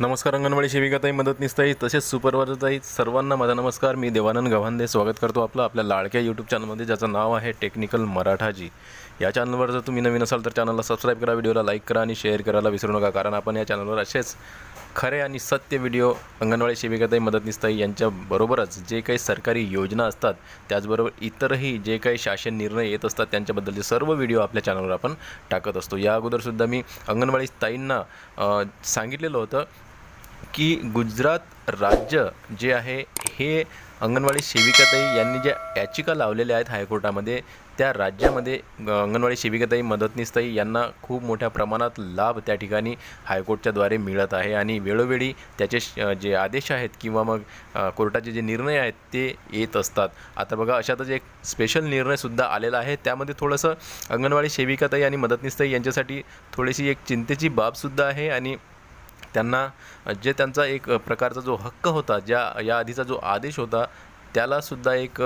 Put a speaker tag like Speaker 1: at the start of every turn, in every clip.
Speaker 1: नमस्कार अंगणवाडी सेविकाताई मदतनीसताई तसेच सुपरवायझरताई सर्वांना माझा नमस्कार. मी देवानंद गव्हांदे स्वागत करतो आपलं आपल्या लाडक्या यूट्यूब चॅनलमध्ये ज्याचं नाव आहे टेक्निकल मराठाजी. या चॅनलवर जर तुम्ही नवीन असाल तर चॅनलला सबस्क्राईब करा व्हिडिओला लाईक करा आणि शेअर करायला विसरू नका कारण आपण या चॅनलवर असेच खरे आणि सत्य व्हिडिओ अंगणवाडी सेविकाताई मदतनीसताई यांच्याबरोबरच जे काही सरकारी योजना असतात त्याचबरोबर इतरही जे काही शासन निर्णय येत असतात त्यांच्याबद्दलचे सर्व व्हिडिओ आपल्या चॅनलवर आपण टाकत असतो. या अगोदरसुद्धा मी अंगणवाडी ताईंना सांगितलेलं होतं की गुजरात राज्य जे आहे हे अंगणवाडी सेविकाताई यांनी ज्या याचिका लावलेल्या आहेत हायकोर्टामध्ये त्या राज्यामध्ये अंगणवाडी सेविकाताई मदतनीसताई यांना खूप मोठ्या प्रमाणात लाभ त्या ठिकाणी हायकोर्टच्याद्वारे मिळत आहे. आणि वेळोवेळी त्याचे श- जे आदेश आहेत किंवा मग कोर्टाचे जे निर्णय आहेत ते येत असतात. आता बघा अशातच एक स्पेशल निर्णयसुद्धा आलेला आहे. त्यामध्ये थोडंसं अंगणवाडी सेविकाताई आणि मदतनीसताई यांच्यासाठी थोडीशी एक चिंतेची बाबसुद्धा आहे. आणि त्यांना जे त्यांचा एक प्रकारचा जो हक्क होता ज्या या आधीचा जो आदेश होता त्यालासुद्धा एक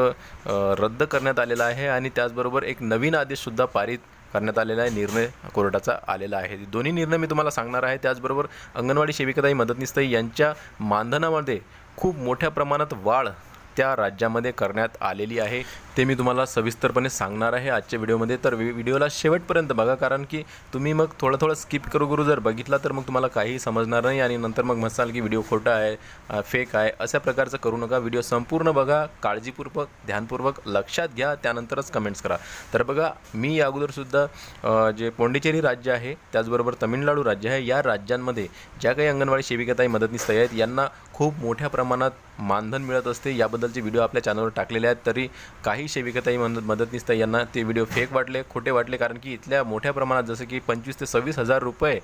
Speaker 1: रद्द करण्यात आलेला आहे आणि त्याचबरोबर एक नवीन आदेशसुद्धा पारित करण्यात आलेला आहे निर्णय कोर्टाचा आलेला आहे. दोन्ही निर्णय मी तुम्हाला सांगणार आहे. त्याचबरोबर अंगणवाडी सेविकाताई मदतनीसताई यांच्या मानधनामध्ये खूप मोठ्या प्रमाणात वाढ त्या राज्यामध्ये करण्यात आलेली आहे. ते मी तुम्हाला सविस्तरपणे सांगणार आहे आजच्या व्हिडिओमध्ये. तर व्हिडिओला शेवटपर्यंत बघा कारण की तुम्ही मग थोडं थोडं स्किप करू करू जर बघितला तर मग तुम्हाला काहीही समजणार नाही आणि नंतर मग म्हणसाल की व्हिडिओ खोटा आहे फेक आहे अशा प्रकारचं करू नका. व्हिडिओ संपूर्ण बघा काळजीपूर्वक ध्यानपूर्वक लक्षात घ्या त्यानंतरच कमेंट्स करा. तर बघा मी या अगोदरसुद्धा जे पोंडिचेरी राज्य आहे त्याचबरोबर तमिळनाडू राज्य आहे या राज्यांमध्ये ज्या काही अंगणवाडी सेविकाताई मदतनीस आहेत यांना खूप मोठ्या प्रमाणात मानधन मिळत असते. याबद्दलचे व्हिडिओ आपल्या चॅनलवर टाकलेले आहेत. तरी काही सेविकाताई मदत मदतनीसताई यांना. ते व्हिडिओ फेक वाटले खोटे वाटले. कारण की इथल्या मोठ्या प्रमाणात जसं की पंचवीस ते सव्वीस हजार रुपये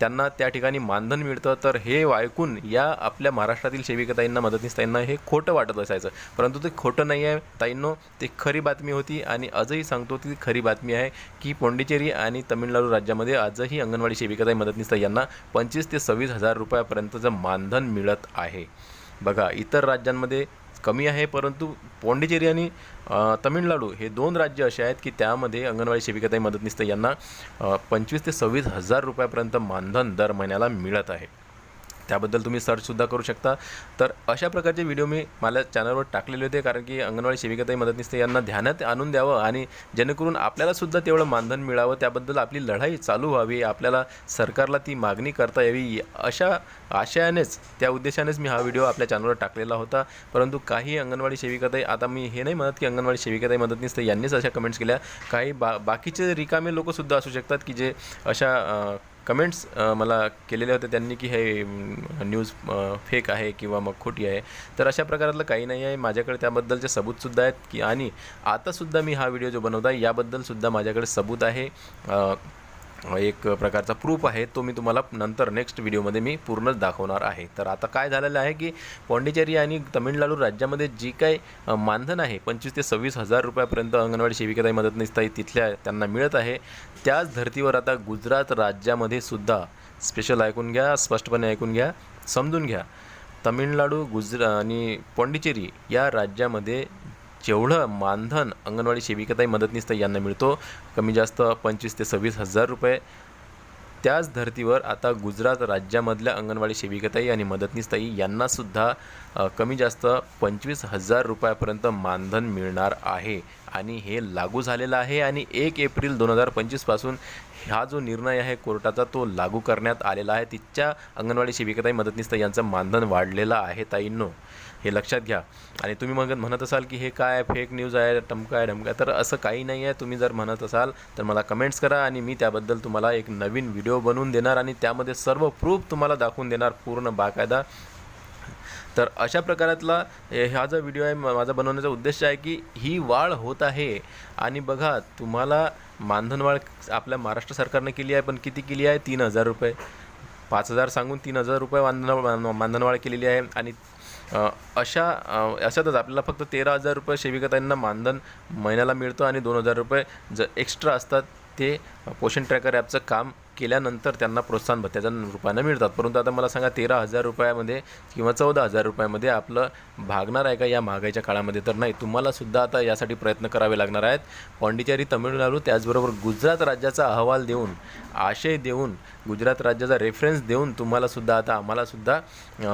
Speaker 1: त्यांना त्या ठिकाणी मानधन मिळतं. तर हे ऐकून या आपल्या महाराष्ट्रातील सेविकाताईंना मदतनीसताईंना हे खोटं वाटत असायचं. परंतु ते खोटं नाही आहे ताईंनो ते खरी बातमी होती आणि आजही सांगतो ती खरी बातमी आहे की पोंडिचेरी आणि तमिळनाडू राज्यामध्ये आजही अंगणवाडी सेविकाताई मदतनीसताई यांना पंचवीस ते सव्वीस हजार रुपयापर्यंतचं मानधन मिळत आहे. बघा इतर राज्यांमध्ये कमी आहे परंतु पोंडिचेरी आणि तमिळनाडू हे दोन राज्य असे आहेत की त्यामध्ये अंगणवाडी सेविकाताई मदतनीस यांना पंचवीस ते सव्वीस हजार रुपयापर्यंत मानधन दर महिन्याला मिळत आहे. त्याबद्दल तुम्ही सर्चसुद्धा करू शकता. तर अशा प्रकारचे व्हिडिओ मी मला चॅनलवर टाकलेले होते कारण की अंगणवाडी सेविकाताई मदतनीस यांना ध्यानात आणून द्यावं आणि जेणेकरून आपल्यालासुद्धा तेवढं मानधन मिळावं. त्याबद्दल आपली लढाई चालू व्हावी आपल्याला सरकारला ती मागणी करता यावी अशा आशयानेच त्या उद्देशानेच मी हा व्हिडिओ आपल्या चॅनलवर टाकलेला होता. परंतु काही अंगणवाडी सेविकाताई आता मी हे नाही म्हणत की अंगणवाडी सेविकाताई मदतनीस यांनीच अशा कमेंट्स केल्या. काही बा बाकीचे रिकामे लोकसुद्धा असू शकतात की जे अशा कमेंट्स मला केलेले होत्या त्यांनी की हे न्यूज फेक आहे किंवा मग खोटी आहे. तर अशा प्रकारातलं काही नाही आहे. माझ्याकडे त्याबद्दलचे सबूतसुद्धा आहेत की आणि आतासुद्धा मी हा व्हिडिओ जो बनवत आहे याबद्दलसुद्धा माझ्याकडे सबूत आहे. एक प्रकारचा प्रूफ आहे तो मी तुम्हाला नंतर नेक्स्ट व्हिडिओमध्ये मी पूर्णच दाखवणार आहे. तर आता काय झालेलं आहे की पॉंडिचेरी आणि तमिळनाडू राज्यामध्ये जी काही मानधन आहे पंचवीस ते सव्वीस हजार रुपयापर्यंत अंगणवाडी सेविकाताई मदत नसताई तिथल्या त्यांना मिळत आहे. त्याच धर्तीवर आता गुजरात राज्यामध्ये सुद्धा स्पेशल ऐकून घ्या स्पष्टपणे ऐकून घ्या समजून घ्या. तमिळनाडू गुजरा आणि पॉंडिचेरी या राज्यामध्ये जेवढं मानधन अंगणवाडी सेविकाताई मदतनीस यांना मिळतो कमी जास्त पंचवीस ते सव्वीस हजार रुपये. त्याच धर्तीवर आता गुजरात राज्यामधल्या अंगणवाडी सेविकाताई आणि मदतनीसताई यांनासुद्धा कमी जास्त पंचवीस हजार रुपयापर्यंत मानधन मिळणार आहे. आणि हे लागू झालेलं आहे आणि एक एप्रिल दोन हजार पंचवीसपासून हा जो निर्णय आहे कोर्टाचा तो लागू करण्यात आलेला आहे. तिच्या अंगणवाडी शिबिकाताई मदतनीस यांचं मानधन वाढलेलं आहे ताईंनो. हे लक्षात घ्या. आणि तुम्ही मग म्हणत असाल की हे काय फेक न्यूज आहे टमका आहे ढमका तर असं काही नाही आहे. तुम्ही जर म्हणत असाल तर मला कमेंट्स करा आणि मी त्याबद्दल तुम्हाला एक नवीन व्हिडिओ बनवून देणार आणि त्यामध्ये सर्व प्रूफ तुम्हाला दाखवून देणार पूर्ण बाकायदा. तर अशा प्रकारातला हा जो व्हिडिओ आहे माझा बनवण्याचा उद्देश आहे की ही वाढ होत आहे. आणि बघा तुम्हाला मानधनवाढ आपल्या महाराष्ट्र सरकारने केली आहे पण किती केली आहे? तीन हजार रुपये. पाच हजार सांगून तीन हजार रुपये मानधन मानधनवाढ केलेली आहे. आणि अशा अशातच आपल्याला फक्त तेरा हजार रुपये सेविकाताईंना मानधन महिन्याला मिळतं आणि दोन हजार रुपये जर एक्स्ट्रा असतात. ते पोषण ट्रॅकर ॲपचं काम केल्यानंतर त्यांना प्रोत्साहन भत्त्याच्या रूपानं मिळतात. परंतु आता मला सांगा तेरा हजार रुपयामध्ये किंवा चौदा हजार रुपयामध्ये आपलं भागणार आहे का या महागाईच्या काळामध्ये? तर नाही तुम्हालासुद्धा आता यासाठी प्रयत्न करावे लागणार आहेत. पाँडिचेरी तमिळनाडू त्याचबरोबर गुजरात राज्याचा अहवाल देऊन आशय देऊन गुजरात राज्याचा रेफरन्स देऊन तुम्हालासुद्धा आता आम्हालासुद्धा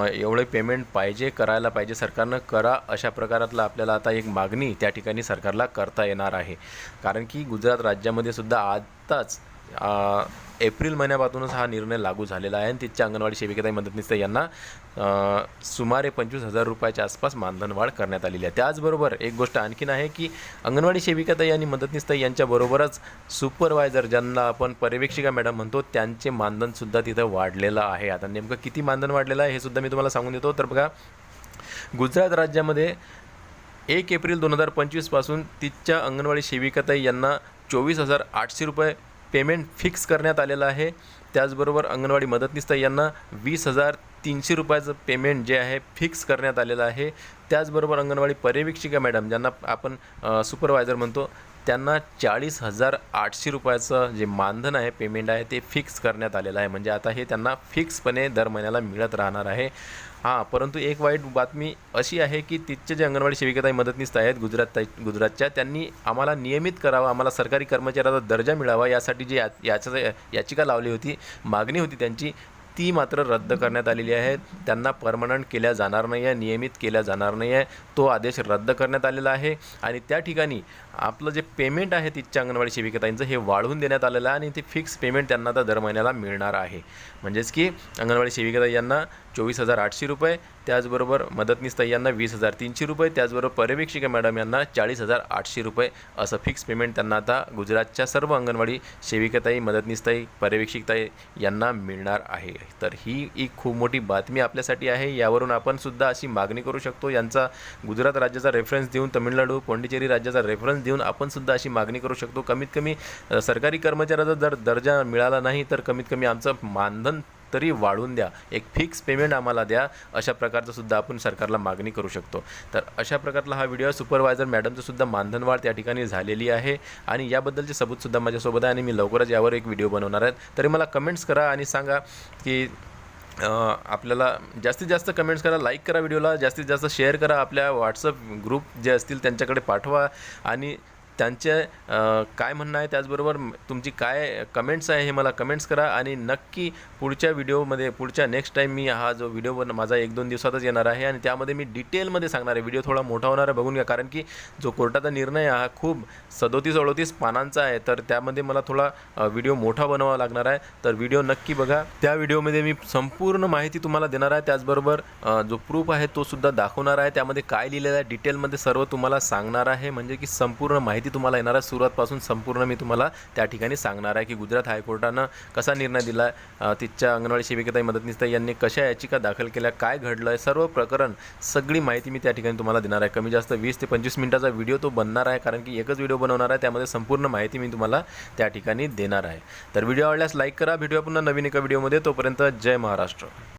Speaker 1: एवढे पेमेंट पाहिजे करायला पाहिजे. सरकारनं करा अशा प्रकारातलं आपल्याला आता एक मागणी त्या ठिकाणी सरकारला करता येणार आहे. कारण की गुजरात राज्यामध्ये सुद्धा आत्ताच एप्रिल महिन्यापासूनच हा निर्णय लागू झालेला आहे आणि तिथच्या अंगणवाडी सेविकेताई मदतनीस यांना सुमारे पंचवीस हजार रुपयाच्या आसपास मानधनवाढ करण्यात आलेली आहे. त्याचबरोबर एक गोष्ट आणखीन आहे की अंगणवाडी सेविकाताई आणि मदतनीसताई यांच्याबरोबरच सुपरवायझर ज्यांना आपण पर्यवेक्षिका मॅडम म्हणतो त्यांचे मानधनसुद्धा तिथं वाढलेलं आहे. आता नेमकं किती मानधन वाढलेलं आहे हे सुद्धा मी तुम्हाला सांगून देतो. तर बघा गुजरात राज्यामध्ये एक एप्रिल दोन हजार पंचवीसपासून तिथच्या अंगणवाडी सेविकाताई यांना चोवीस हजार आठशे रुपये पेमेंट फिक्स करण्यात आलेलं आहे. त्याचबरोबर अंगणवाडी मदतनीसताई यांना वीस हजार तीनशे रुपयाचं पेमेंट जे आहे फिक्स करण्यात आलेलं आहे. त्याचबरोबर अंगणवाडी पर्यवेक्षिका मॅडम ज्यांना आपण सुपरवायझर म्हणतो त्यांना चाळीस हजार आठशे रुपयाचं जे मानधन आहे पेमेंट आहे ते फिक्स करण्यात आलेलं आहे. म्हणजे आता हे त्यांना फिक्सपणे दर महिन्याला मिळत राहणार आहे. हां परंतु एक वाईट बातमी अशी आहे की तिथचे जे अंगणवाडी सेविकाताई मदतनीस आहेत गुजरात गुजरातच्या त्यांनी आम्हाला नियमित करावं आम्हाला सरकारी कर्मचाऱ्याचा दर्जा मिळावा यासाठी जी या याच्या याचिका लावली होती मागणी होती त्यांची ती मात्र रद्द करण्यात आलेली आहे. त्यांना परमनंट केल्या जाणार नाही आहे नियमित केल्या जाणार नाही आहे तो आदेश रद्द करण्यात आलेला आहे आणि त्या ठिकाणी आपलं जे पेमेंट आहे तिथच्या अंगणवाडी सेविकाताईंचं हे वाढवून देण्यात आलेलं आहे आणि ते फिक्स पेमेंट त्यांना आता दर महिन्याला मिळणार आहे. म्हणजेच की अंगणवाडी सेविकाताई यांना चोवीस हजार आठशे रुपये त्याचबरोबर मदतनीस यांना वीस हजार तीनशे रुपये त्याचबरोबर पर्यवेक्षिका मॅडम यांना चाळीस हजार आठशे रुपये असं फिक्स पेमेंट त्यांना आता गुजरातच्या सर्व अंगणवाडी सेविकाताई मदतनीसताई पर्यवेक्षिकताई यांना मिळणार आहे. तर ही एक खूप मोठी बातमी आपल्यासाठी आहे. यावरून आपण सुद्धा अशी मागणी करू शकतो. यांचा गुजरात राज्याचा रेफरन्स देऊन तमिळनाडू पोंडिचेरी राज्याचा रेफरन्स देऊन आपण सुद्धा अशी मागणी करू शकतो. कमीत कमी सरकारी कर्मचाऱ्याचा जर दर्जा मिळाला नाही तर कमीत कमी आमचं मानधन तरी वाढवून द्या. एक फिक्स पेमेंट आम्हाला द्या. अशा प्रकारचं सुद्धा आपण सरकारला मागणी करू शकतो. तर अशा प्रकारला हा व्हिडिओ सुपरवायझर मॅडमचं सुद्धा मानधनवाढ त्या ठिकाणी झालेली आहे. आणि याबद्दलचे सबूतसुद्धा माझ्यासोबत आहे आणि मी लवकरच यावर एक व्हिडिओ बनवणार आहे. तरी मला कमेंट्स करा आणि सांगा की आपल्याला जास्तीत जास्त कमेंट्स करा लाईक करा व्हिडिओला जास्तीत जास्त शेअर करा. आपल्या व्हॉट्सअप ग्रुप जे असतील त्यांच्याकडे पाठवा. आणि त्यांचे काय म्हणणं आहे त्याचबरोबर तुमची काय कमेंट्स आहे हे मला कमेंट्स करा आणि नक्की पुढच्या व्हिडिओमध्ये पुढच्या नेक्स्ट टाईम मी हा जो व्हिडिओ बन माझा एक दोन दिवसातच येणार आहे आणि त्यामध्ये मी डिटेलमध्ये सांगणार आहे. व्हिडिओ थोडा मोठा होणार आहे बघून घ्या. कारण की जो कोर्टाचा निर्णय आहे हा खूप सदोतीस अडोतीस पानांचा आहे. तर त्यामध्ये मला थोडा व्हिडिओ मोठा बनवावा लागणार आहे. तर व्हिडिओ नक्की बघा. त्या व्हिडिओमध्ये मी संपूर्ण माहिती तुम्हाला देणार आहे. त्याचबरोबर जो प्रूफ आहे तो सुद्धा दाखवणार आहे. त्यामध्ये काय लिहिलेलं आहे डिटेलमध्ये सर्व तुम्हाला सांगणार आहे. म्हणजे की संपूर्ण माहिती तुम्हाला येणार आहे सुरुवातपासून संपूर्ण मी तुम्हाला त्या ठिकाणी सांगणार आहे की गुजरात हायकोर्टानं कसा निर्णय दिला आहे तिथच्या अंगणवाडी सेविकेताई मदतनीसताई यांनी कशा याचिका दाखल केल्या काय घडलं आहे सर्व प्रकरण सगळी माहिती मी त्या ठिकाणी तुम्हाला देणार आहे. कमी जास्त वीस ते पंचवीस मिनिटाचा व्हिडिओ तो बनणार आहे कारण की एकच व्हिडिओ बनवणार आहे त्यामध्ये संपूर्ण माहिती मी तुम्हाला त्या ठिकाणी देणार आहे. तर व्हिडिओ आवडल्यास लाईक करा भेटूया पुन्हा नवीन एका व्हिडिओमध्ये. तोपर्यंत जय महाराष्ट्र.